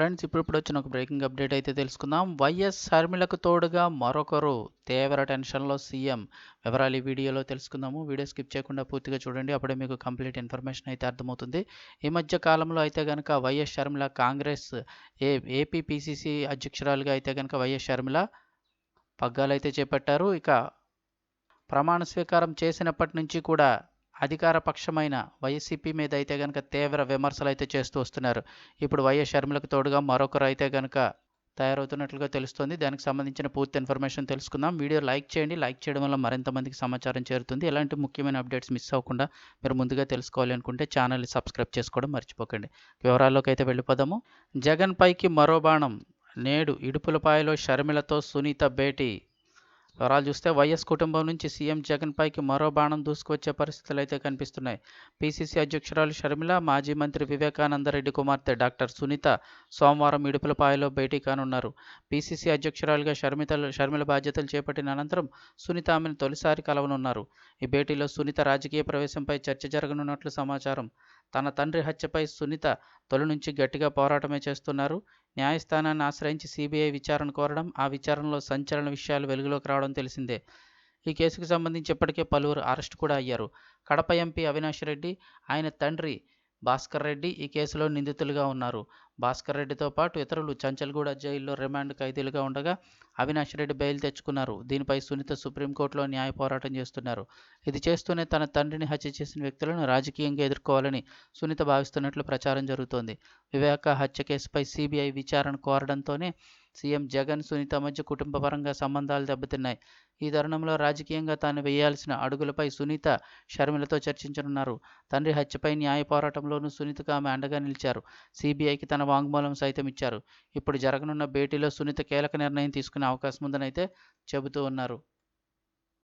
Friends ఇప్పుడు ఇప్పుడు వచ్చిన ఒక బ్రేకింగ్ అప్డేట్ అయితే తెలుసుకుందాం. వైఎస్ షర్మిలకు తోడుగా మరొకరు తీవ్ర టెన్షన్లో సీఎం. వివరాలు ఈ వీడియోలో తెలుసుకుందాము. వీడియో స్కిప్ చేయకుండా పూర్తిగా చూడండి. అప్పుడే మీకు కంప్లీట్ ఇన్ఫర్మేషన్ అయితే అర్థమవుతుంది. ఈ మధ్య కాలంలో అయితే కనుక YS Sharmila Congress A APPCC అధ్యక్షురాలుగా అయితే కనుక వైఎస్ షర్మిల పగ్గాలు అయితే చేపట్టారు. ఇక ప్రమాణ స్వీకారం చేసినప్పటి నుంచి కూడా అధికార పక్షమైన వైసీపీ మీద అయితే కనుక తీవ్ర విమర్శలు అయితే చేస్తూ వస్తున్నారు. ఇప్పుడు వైఎస్ షర్మిలకు తోడుగా మరొకరు అయితే కనుక తయారవుతున్నట్లుగా తెలుస్తుంది. దానికి సంబంధించిన పూర్తి ఇన్ఫర్మేషన్ తెలుసుకుందాం. వీడియో లైక్ చేయండి. లైక్ చేయడం వల్ల మరింత మందికి సమాచారం చేరుతుంది. ఎలాంటి ముఖ్యమైన అప్డేట్స్ మిస్ అవ్వకుండా మీరు ముందుగా తెలుసుకోవాలి అనుకుంటే ఛానల్ని సబ్స్క్రైబ్ చేసుకోవడం మర్చిపోకండి. వివరాల్లోకి అయితే వెళ్ళిపోదాము. జగన్ పైకి మరో బాణం. నేడు ఇడుపులపాయలో షర్మిలతో సునీత భేటీ. వివరాలు చూస్తే వైఎస్ కుటుంబం నుంచి సీఎం జగన్ పైకి మరో బాణం దూసుకువచ్చే పరిస్థితులు అయితే కనిపిస్తున్నాయి. పీసీసీ అధ్యక్షురాలు షర్మిల మాజీ మంత్రి వివేకానందరెడ్డి కుమార్తె డాక్టర్ సునీత సోమవారం ఇడుపులపాయలో భేటీ కానున్నారు. పీసీసీ అధ్యక్షురాలుగా షర్మిత షర్మిల బాధ్యతలు చేపట్టిన అనంతరం సునీత ఆమెను తొలిసారి కలవనున్నారు. ఈ భేటీలో సునీత రాజకీయ ప్రవేశంపై చర్చ జరగనున్నట్లు సమాచారం. తన తండ్రి హత్యపై సునీత తొలి నుంచి గట్టిగా పోరాటమే చేస్తున్నారు. న్యాయస్థానాన్ని ఆశ్రయించి సిబిఐ విచారణ కోరడం ఆ విచారణలో సంచలన విషయాలు వెలుగులోకి రావడం తెలిసిందే. ఈ కేసుకు సంబంధించి ఇప్పటికే పలువురు అరెస్ట్ కూడా అయ్యారు. కడప ఎంపీ అవినాష్ రెడ్డి ఆయన తండ్రి భాస్కర్ రెడ్డి ఈ కేసులో నిందితులుగా ఉన్నారు. భాస్కర్ రెడ్డితో పాటు ఇతరులు చంచల్గూడ జైల్లో రిమాండ్ ఖైదీలుగా ఉండగా అవినాష్ రెడ్డి బెయిల్ తెచ్చుకున్నారు. దీనిపై సునీత సుప్రీంకోర్టులో న్యాయ పోరాటం చేస్తున్నారు. ఇది చేస్తూనే తన తండ్రిని హత్య చేసిన వ్యక్తులను రాజకీయంగా ఎదుర్కోవాలని సునీత భావిస్తున్నట్లు ప్రచారం జరుగుతోంది. వివేక హత్య కేసుపై సిబిఐ విచారణ కోరడంతోనే సీఎం జగన్ సునీత మధ్య కుటుంబపరంగా సంబంధాలు దెబ్బతిన్నాయి. ఈ తరుణంలో రాజకీయంగా తాను వేయాల్సిన అడుగులపై సునీత షర్మిలతో చర్చించనున్నారు. తండ్రి హత్యపై న్యాయ పోరాటంలోనూ సునీతకు ఆమె అండగా నిలిచారు. సిబిఐకి తన వాంగ్మూలం సైతం ఇచ్చారు. ఇప్పుడు జరగనున్న భేటీలో సునీత కీలక నిర్ణయం తీసుకునే అవకాశం ఉందనైతే చెబుతూ ఉన్నారు.